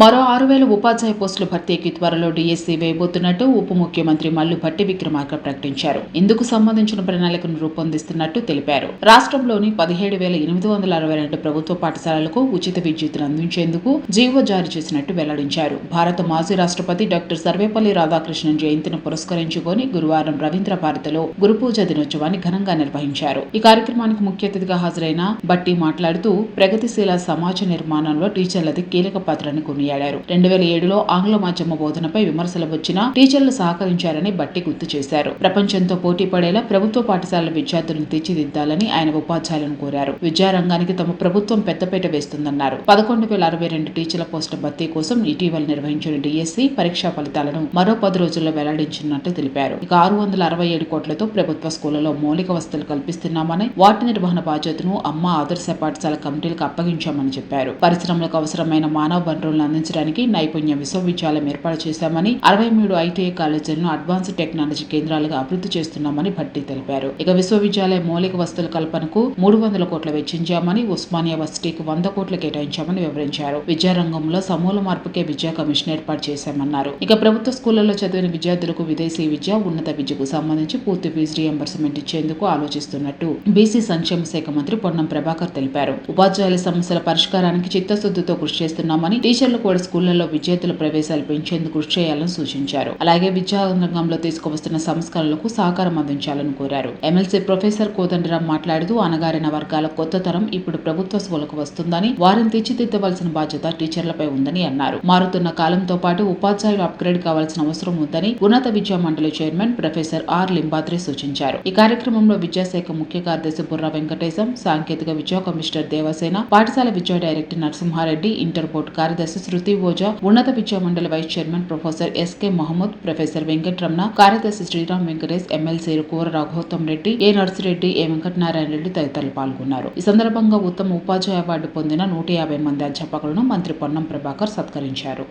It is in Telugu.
మరో ఆరు వేల ఉపాధ్యాయ పోస్టుల భర్తీకి త్వరలో డిఎస్సీ వేయబోతున్నట్టు ఉప ముఖ్యమంత్రి మల్లుభట్టి విక్రమార్క ప్రకటించారు. ఇందుకు సంబంధించిన ప్రణాళికను రూపొందిస్తున్నట్టు తెలిపారు. రాష్ట్రంలోని పదిహేడు వేల ఎనిమిది వందల అరవై రెండు ప్రభుత్వ పాఠశాలలకు ఉచిత విద్యుత్తును అందించేందుకు జీవో జారీ చేసినట్టు వెల్లడించారు. భారత మాజీ రాష్ట్రపతి డాక్టర్ సర్వేపల్లి రాధాకృష్ణన్ జయంతిని పురస్కరించుకొని గురువారం రవీంద్ర భారతిలో గురుపూజ దినోత్సవాన్ని ఘనంగా నిర్వహించారు. ఈ కార్యక్రమానికి ముఖ్య అతిథిగా హాజరైన భట్టి మాట్లాడుతూ ప్రగతిశీల సమాజ నిర్మాణంలో టీచర్లది కీలక పాత్రను కొని కొనియాడారు. రెండు వేల ఏడులో ఆంగ్ల మాధ్యమ బోధనపై విమర్శలు వచ్చినా టీచర్లు సహకరించారని బట్టి గుర్తు చేశారు. ప్రపంచంతో పోటీ పడేలా ప్రభుత్వ పాఠశాలల విద్యార్థులను తీర్చిదిద్దాలని ఆయన ఉపాధ్యాయులను కోరారు. విద్యారంగానికి తమ ప్రభుత్వం పెద్దపేట వేస్తుందన్నారు. పదకొండు వేల అరవై రెండు టీచర్ల పోస్టుల భర్తీ కోసం ఇటీవల నిర్వహించిన డిఎస్సి పరీక్షా ఫలితాలను మరో పది రోజుల్లో వెల్లడించినట్టు తెలిపారు. ఇక ఆరు వందల అరవై ఏడు కోట్లతో ప్రభుత్వ స్కూళ్ళలో మౌలిక వసతులు కల్పిస్తున్నామని వాటి నిర్వహణ బాధ్యతను అమ్మ ఆదర్శ పాఠశాల కమిటీలకు అప్పగించామని చెప్పారు. పరిశ్రమలకు అవసరమైన మానవ వనరులను అందించడానికి నైపుణ్య విశ్వవిద్యాలయం ఏర్పాటు చేశామని అరవై మూడు ఐటీఐ కాలేజీలను అడ్వాన్స్ టెక్నాలజీ కేంద్రాలుగా అభివృద్ధి చేస్తున్నామని భట్టి తెలిపారు. ఇక విశ్వవిద్యాలయ మౌలిక వసతుల కల్పనకు మూడు వందల కోట్లు వెచ్చించామని ఉస్మానియా వర్సిటీకి వంద కోట్లు కేటాయించామని వివరించారు. విద్యారంగంలో సమూల మార్పుకే విద్యా కమిషన్ ఏర్పాటు చేశామన్నారు. ఇక ప్రభుత్వ స్కూళ్ళలో చదివిన విద్యార్థులకు విదేశీ విద్య ఉన్నత విద్యకు సంబంధించి పూర్తి ఫీజు రియంబర్స్మెంట్ ఇచ్చేందుకు ఆలోచిస్తున్నట్టు బీసీ సంక్షేమ శాఖ మంత్రి పొన్నం ప్రభాకర్ తెలిపారు. ఉపాధ్యాయుల సమస్యల పరిష్కారానికి చిత్తశుద్ధితో కృషి చేస్తున్నామని టీచర్లు కూడా స్కూళ్ళలో విద్యార్థుల ప్రవేశాలు పెంచేందుకు కృషి చేయాలని సూచించారు. అలాగే విద్యా రంగంలో తీసుకువస్తున్న సంస్కరణలకు సహకారం అందించాలని కోరారు. ఎమ్మెల్సీ ప్రొఫెసర్ కోదండరామ్ మాట్లాడుతూ అనగారిన వర్గాల కొత్త తరం ఇప్పుడు ప్రభుత్వ స్కూలకు వస్తుందని వారిని తీర్చిదిద్దవలసిన బాధ్యత టీచర్లపై ఉందని అన్నారు. మారుతున్న కాలంతో పాటు ఉపాధ్యాయులు అప్గ్రేడ్ కావాల్సిన అవసరం ఉందని ఉన్నత విద్యా మండలి చైర్మన్ ప్రొఫెసర్ ఆర్ లింబాద్రి సూచించారు. ఈ కార్యక్రమంలో విద్యాశాఖ ముఖ్య కార్యదర్శి బుర్ర వెంకటేశం సాంకేతిక విద్యా కమిషనర్ దేవసేన పాఠశాల విద్యా డైరెక్టర్ నరసింహారెడ్డి ఇంటర్ బోర్డు కార్యదర్శి శృతి ఓజా ఉన్నత విద్యా మండలి vice chairman professor SK Mohammed professor Venkataramana కార్యదర్శి శ్రీరామ్ వెంకటేష్ ఎమ్మెల్సీ కూర రఘోత్తం రెడ్డి ఏ నర్సిరెడ్డి ఏ వెంకటనారాయణ రెడ్డి తదితరులు పాల్గొన్నారు. ఈ సందర్భంగా ఉత్తమ ఉపాధ్యాయ అవార్డు పొందిన నూట యాభై మంది అధ్యాపకులను మంత్రి పొన్నం ప్రభాకర్ సత్కరించారు.